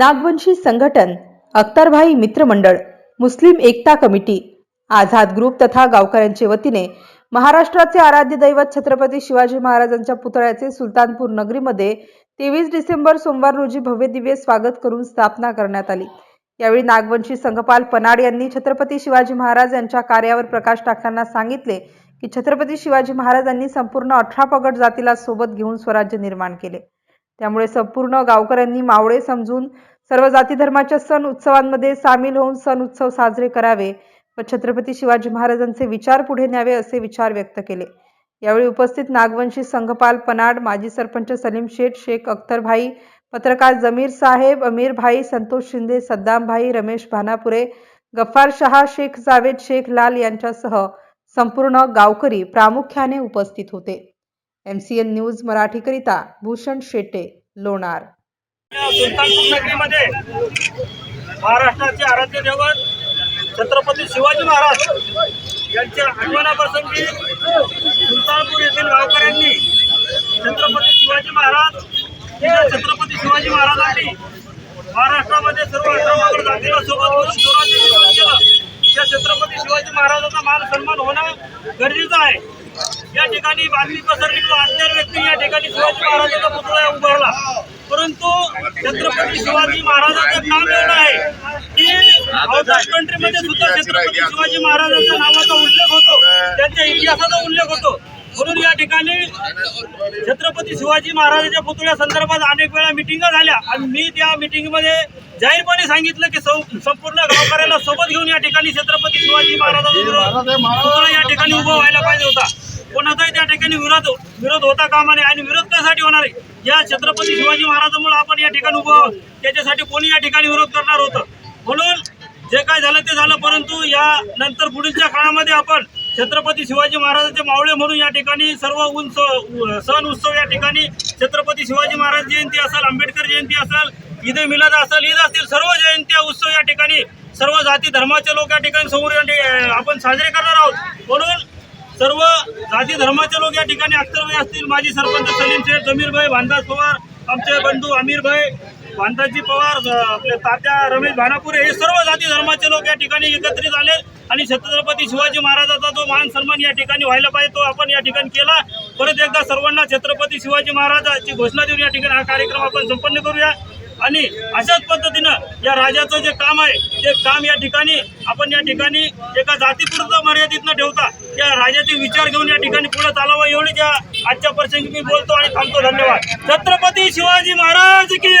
नागवंशी संघटन अख्तरभाई मित्रमंडळ Muslim Ekta committee Azad group तथा गावकऱ्यांच्या वतीने महाराष्ट्राचे आराध्य दैवत छत्रपती शिवाजी महाराजांच्या पुतळ्याचे सुलतानपूर नगरीमध्ये तेवीस डिसेंबर सोमवार रोजी भव्य दिव्य स्वागत करून स्थापना करण्यात आली. यावेळी नागवंशी संघपाल पनाड यांनी छत्रपती शिवाजी महाराज यांच्या कार्यावर प्रकाश टाकताना सांगितले की छत्रपती शिवाजी महाराजांनी संपूर्ण अठरा पगड जातीला सोबत घेऊन स्वराज्य निर्माण केले. त्यामुळे संपूर्ण गावकऱ्यांनी मावळे समजून सर्व जाती धर्माच्या सण उत्सवांमध्ये सामील होऊन सण उत्सव साजरे करावे व छत्रपती शिवाजी महाराजांचे विचार पुढे न्यावे असे विचार व्यक्त केले. यावेळी उपस्थित नागवंशी संघपाल पनाड माजी सरपंच सलीम शेख शेख अख्तरभाई पत्रकार जमीर साहेब अमीर भाई संतोष शिंदे सद्दाम भाई रमेश भानापुरे गफ्फार शहा शेख जावेद शेख लाल यांच्यासह संपूर्ण गावकरी प्रामुख्याने उपस्थित होते. एम सी एन न्यूज मराठीकरिता भूषण शेटे लोणार. या सुलतानपूर नगरीमध्ये महाराष्ट्राचे आराध्य दैवत छत्रपती शिवाजी महाराज यांच्या आगमनाप्रसंगी सुलतानपूर येथील गावकऱ्यांनी छत्रपती शिवाजी महाराज या छत्रपती शिवाजी महाराजांनी महाराष्ट्रामध्ये सर्व अठरा जातीला सोबत करून स्वराज्य निर्माण केलं. त्या छत्रपती शिवाजी महाराजांचा मान सन्मान होणं गरजेचं आहे. या ठिकाणी बातमी पसरली किंवा अज्ञात व्यक्ती या ठिकाणी शिवाजी महाराजांचा पुतळा उभारला. परंतु छत्रपती शिवाजी महाराजांचं नाव एवढं आहे की आउट कंट्रीमध्ये सुद्धा छत्रपती शिवाजी महाराजांच्या नावाचा उल्लेख होतो. त्यांच्या इतिहासाचा उल्लेख होतो. म्हणून या ठिकाणी छत्रपती शिवाजी महाराजांच्या पुतळ्या संदर्भात अनेक वेळा मिटिंगा झाल्या. आणि मी त्या मिटिंगमध्ये जाहीरपणे सांगितलं की संपूर्ण गावकऱ्याला सोबत घेऊन या ठिकाणी छत्रपती शिवाजी महाराजांचा पुतळा या ठिकाणी उभा व्हायला पाहिजे होता. कोणाचाही त्या ठिकाणी विरोध विरोध होता कामा नये आणि विरोध कशासाठी होणार आहे? या छत्रपती शिवाजी महाराजांमुळे आपण या ठिकाणी उभं आहोत. त्याच्यासाठी कोणी या ठिकाणी विरोध करणार होतं? म्हणून जे काय झालं ते झालं परंतु या नंतर पुढीलच्या काळामध्ये आपण छत्रपती शिवाजी महाराजांचे मावळे म्हणून या ठिकाणी सर्व उंच सण उत्सव या ठिकाणी छत्रपती शिवाजी महाराज जयंती असेल आंबेडकर जयंती असेल ईद मिलाद असेल ईद असतील सर्व जयंत्या उत्सव या ठिकाणी सर्व जाती धर्माचे लोक या ठिकाणी समोर आपण साजरे करणार आहोत. म्हणून सर्व जाती धर्माचे लोक या ठिकाणी अख्तरभाई असतील. माजी सरपंच सलीम शेठ जमीरभाई भानदास पवार आमचे बंधू अमीरभाई भानदासजी पवार आपले तात्या रमेश भानापुरे हे सर्व जाती धर्माचे लोक या ठिकाणी एकत्रित आले आणि छत्रपती शिवाजी महाराजाचा जो मान सन्मान या ठिकाणी व्हायला पाहिजे तो आपण या ठिकाणी केला. परत एकदा सर्वांना छत्रपती शिवाजी महाराजाची घोषणा देऊन या ठिकाणी हा कार्यक्रम आपण संपन्न करूया. आणि अशाच पद्धतीनं या राजाचं जे काम आहे ते काम या ठिकाणी आपण या ठिकाणी एका जातीपुरतं मर्यादित न ठेवता. या राजाचे विचार घेऊन या ठिकाणी पुढे चालावं एवढी त्या आजच्या प्रसंगी मी बोलतो आणि थांबतो. धन्यवाद. छत्रपती शिवाजी महाराज की